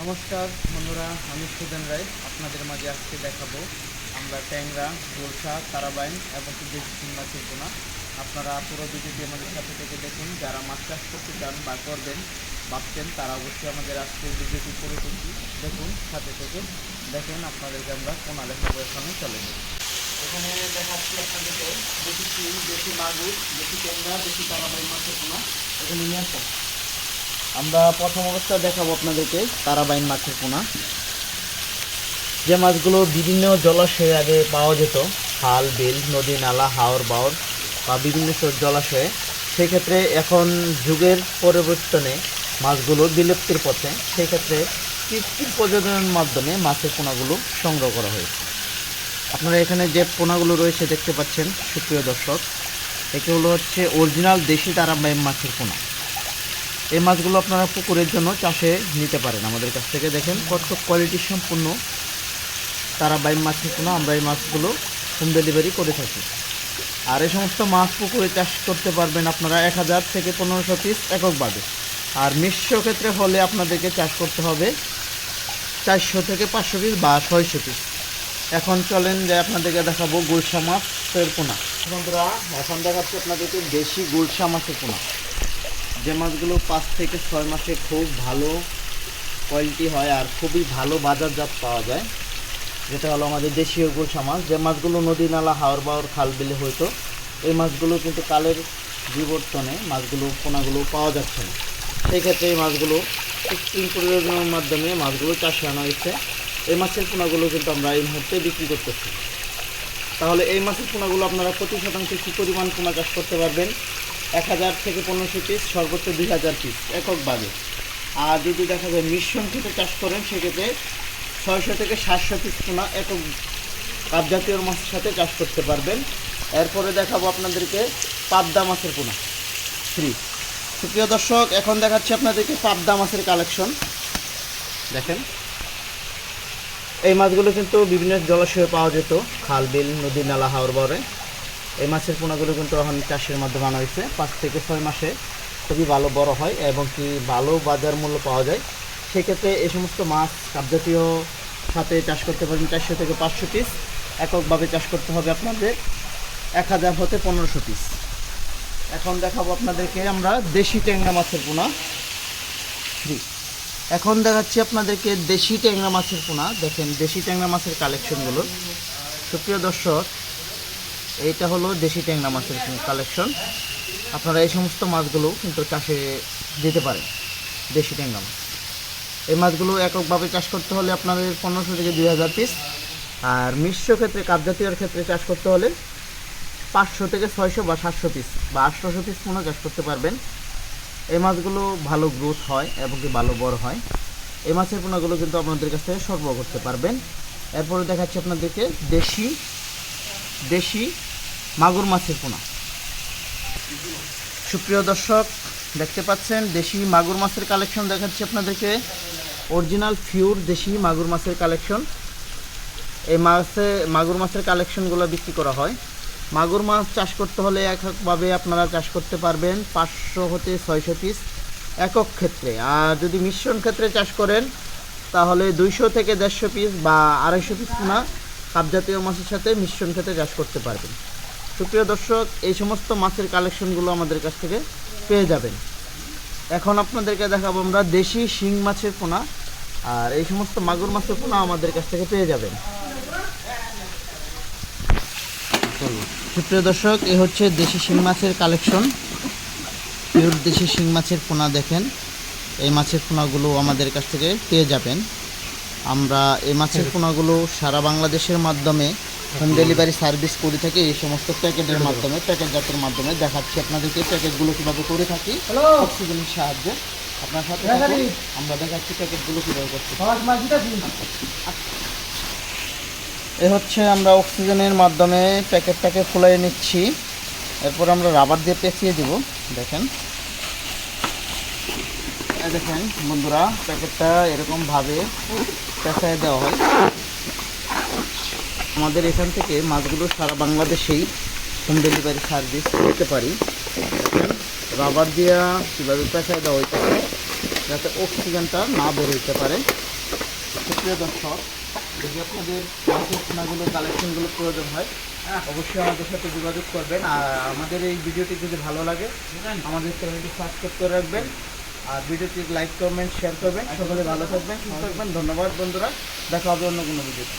নমস্কার বন্ধুরা, আমি সুদেন রায়। আপনাদের মাঝে আজকে দেখাবো আমরা ট্যাংরা গোলসা তারাবাইন এবং দেশি শিং মাছের পোনা আপনারা পুরো ভিডিওটি আমাদের সাথে থেকে দেখুন। যারা মাছ চাষ করতে চান বা করবেন, ভাবছেন তারা অবশ্যই আমাদের আজকে ভিডিওটি পুরো দেখুন, সাথে থেকে দেখেন আপনাদেরকে আমরা পোনা দেখাবো এখানে চলে যাই এখানে দেখাচ্ছি আপনাদেরকে দেশি শিং, দেশি মাগুর, দেশি ট্যাংরা, দেশি তারাবাইন মাছের পোনা এখানে নিয়ে আসা আমরা প্রথম অবস্থা দেখাবো আপনাদেরকে, তারাবাইন মাছের পোনা। যে মাছগুলো বিভিন্ন জলাশয়ে আগে পাওয়া যেত, খাল, বিল, নদী, নালা, হাওর, বাওর বা বিভিন্ন জলাশয়ে। সেক্ষেত্রে এখন যুগের পরিবর্তনে মাছগুলো বিলুপ্তির পথে। সেক্ষেত্রে কৃত্রিম প্রজননের মাধ্যমে মাছের পোনাগুলো সংগ্রহ করা হয়েছে। আপনারা এখানে যে পোনাগুলো রয়েছে দেখতে পাচ্ছেন, সুপ্রিয় দর্শক এগুলো হচ্ছে অরিজিনাল দেশি তারাবাইন মাছের পোনা। এই মাছগুলো আপনারা পুকুরের জন্য চাষে নিতে পারেন আমাদের কাছ থেকে। দেখেন কত কোয়ালিটি সম্পূর্ণ তারা বাইম মাছের কোনো আমরা এই মাছগুলো হোম ডেলিভারি করে থাকি। আর এই সমস্ত মাছ পুকুরে চাষ করতে পারবেন আপনারা এক হাজার থেকে পনেরোশো পিস এককভাবে আর মিশ্র ক্ষেত্রে হলে আপনাদেরকে চাষ করতে হবে চারশো থেকে পাঁচশো পিস বা ছয়শো পিস এখন চলেন যে আপনাদেরকে দেখাবো গুলশা মাছের পোনা। বন্ধুরা, এখন দেখাচ্ছি আপনাদেরকে দেশি গুলশা মাছের পোনা। যে মাছগুলো পাঁচ থেকে ছয় মাসে খুব ভালো কোয়ালিটি হয় আর খুবই ভালো বাজারজাত পাওয়া যায়। যেটা হলো আমাদের দেশীয় গুলশা মাছ। যে মাছগুলো নদী নালা, হাওর বাওর, খাল বিলে হইতো, এই মাছগুলো কিন্তু কালের বিবর্তনে মাছগুলো, পোনাগুলো পাওয়া যাচ্ছে না। সেই ক্ষেত্রে এই মাছগুলো প্রয়োজনের মাধ্যমে মাছগুলো চাষে আনা হয়েছে। এই মাছের পোনাগুলো কিন্তু আমরা এই মুহূর্তে বিক্রি করতেছি। তাহলে এই মাছের পোনাগুলো আপনারা প্রতি শতাংশে কী পরিমাণ পোনা চাষ করতে পারবেন? এক হাজার থেকে পনেরোশো পিস সর্বোচ্চ দুই হাজার পিস এককভাবে আর যদি দেখা যায় মিশ্রণ থেকে চাষ করেন, সেক্ষেত্রে ছয়শো থেকে সাতশো পিস পোনা একক কাপ জাতীয় মাছের সাথে চাষ করতে পারবেন। এরপরে দেখাবো আপনাদেরকে পাবদা মাছের পোনা। ফ্রি সুপ্রিয় দর্শক, এখন দেখাচ্ছি আপনাদেরকে পাবদা মাছের কালেকশন দেখেন। এই মাছগুলো কিন্তু বিভিন্ন জলাশয়ে পাওয়া যেত। খাল, বিল, নদী, নালা, হাওর, বরে। এই মাছের পোনাগুলো কিন্তু এখন চাষের মাধ্যমে আনা হয়েছে। পাঁচ থেকে ছয় মাসে খুবই ভালো, বড় হয় এবং কি ভালো বাজার মূল্য পাওয়া যায়। সেক্ষেত্রে এই সমস্ত মাছ কাপজাতীয় সাথে চাষ করতে পারেন চারশো থেকে পাঁচশো পিস এককভাবে চাষ করতে হবে আপনাদের এক হাজার হতে পনেরোশো পিস এখন দেখাবো আপনাদেরকে আমরা দেশি ট্যাংরা মাছের পোনা। জি। এখন দেখাচ্ছি আপনাদেরকে দেশি ট্যাংরা মাছের পোনা। দেখেন, দেশি ট্যাংরা মাছের কালেকশনগুলো সুপ্রিয় দর্শক এইটা হলো দেশি ট্যাংরা মাছের কালেকশন আপনারা এই সমস্ত মাছগুলো কিন্তু চাষে দিতে পারেন, দেশি ট্যাংরা মাছ। এই মাছগুলো এককভাবে চাষ করতে হলে আপনাদের পনেরোশো থেকে দুই হাজার পিস আর মিশ্র ক্ষেত্রে কাপজাতীয়র ক্ষেত্রে চাষ করতে হলে পাঁচশো থেকে ছয়শো বা সাতশো পিস বা আটশোশো পিস পোনা চাষ করতে পারবেন। এই মাছগুলো ভালো গ্রোথ হয় এবং কি ভালো বড় হয়। এই মাছের পোনাগুলো কিন্তু আপনাদের কাছ থেকে সরবরাহ করতে পারবেন। এরপরে দেখাচ্ছি আপনাদেরকে দেশি দেশি মাগুর মাছের পোনা। সুপ্রিয় দর্শক, দেখতে পাচ্ছেন, দেশি মাগুর মাছের কালেকশন দেখাচ্ছি আপনাদেরকে। অরিজিনাল ফিউর দেশি মাগুর মাছের কালেকশন। এই মাছে, মাগুর মাছের কালেকশনগুলো বিক্রি করা হয়। মাগুর মাছ চাষ করতে হলে এককভাবে আপনারা চাষ করতে পারবেন পাঁচশো হতে ছয়শো পিস একক ক্ষেত্রে। আর যদি মিশ্রণ ক্ষেত্রে চাষ করেন, তাহলে দুইশো থেকে দেড়শো পিস বা আড়াইশো পিস পোনা কাপজাতীয় মাছের সাথে মিশ্রণ ক্ষেত্রে চাষ করতে পারবেন। সুপ্রিয় দর্শক, এই সমস্ত মাছের কালেকশনগুলো আমাদের কাছ থেকে পেয়ে যাবেন। এখন আপনাদেরকে দেখাবো আমরা দেশি শিং মাছের পোনা, আর এই সমস্ত মাগুর মাছের পোনা আমাদের কাছ থেকে পেয়ে যাবেন। সুপ্রিয় দর্শক, এ হচ্ছে দেশি শিং মাছের কালেকশন। পিওর দেশি শিং মাছের পোনা দেখেন, এই মাছের পোনাগুলো আমাদের কাছ থেকে পেয়ে যাবেন। আমরা এই মাছের পোনাগুলো সারা বাংলাদেশের মাধ্যমে হোম ডেলিভারি সার্ভিস করে থাকি এই সমস্ত প্যাকেটের মাধ্যমে প্যাকেট জাতের মাধ্যমে দেখাচ্ছি আপনাদেরকে প্যাকেটগুলো কীভাবে করে থাকি। অক্সিজেনের সাহায্যে। আপনার সাথে আমরা দেখাচ্ছি প্যাকেটগুলো কীভাবে করতে এ হচ্ছে আমরা অক্সিজেনের মাধ্যমে প্যাকেটটাকে ফুলাই নিচ্ছি। এরপর আমরা রাবার দিয়ে পেঁচিয়ে দিব দেখেন। দেখেন বন্ধুরা প্যাকেটটা এরকমভাবে পেঁচায় দেওয়া হয়। আমাদের এখান থেকে মাছগুলো সারা বাংলাদেশেই হোম ডেলিভারি সার্ভিস করতে পারি। রাবার দিয়া কীভাবে পেঁচায় দেওয়া হইতে পারে, যাতে অক্সিজেনটা না বের হইতে পারে। সুপ্রিয় দর্শক, যদি আপনাদের মাছের পোনাগুলো কালেকশনগুলো প্রয়োজন হয়, অবশ্যই আমাদের সাথে যোগাযোগ করবেন। আর আমাদের এই ভিডিওটি যদি ভালো লাগে, আমাদের চ্যানেলটি সাবস্ক্রাইব করে রাখবেন। আর ভিডিওটি লাইক কমেন্ট শেয়ার করবেন। সকলে ভালো থাকবেন, সুস্থ থাকবেন। ধন্যবাদ বন্ধুরা। দেখা হবে অন্য কোনো ভিডিওতে।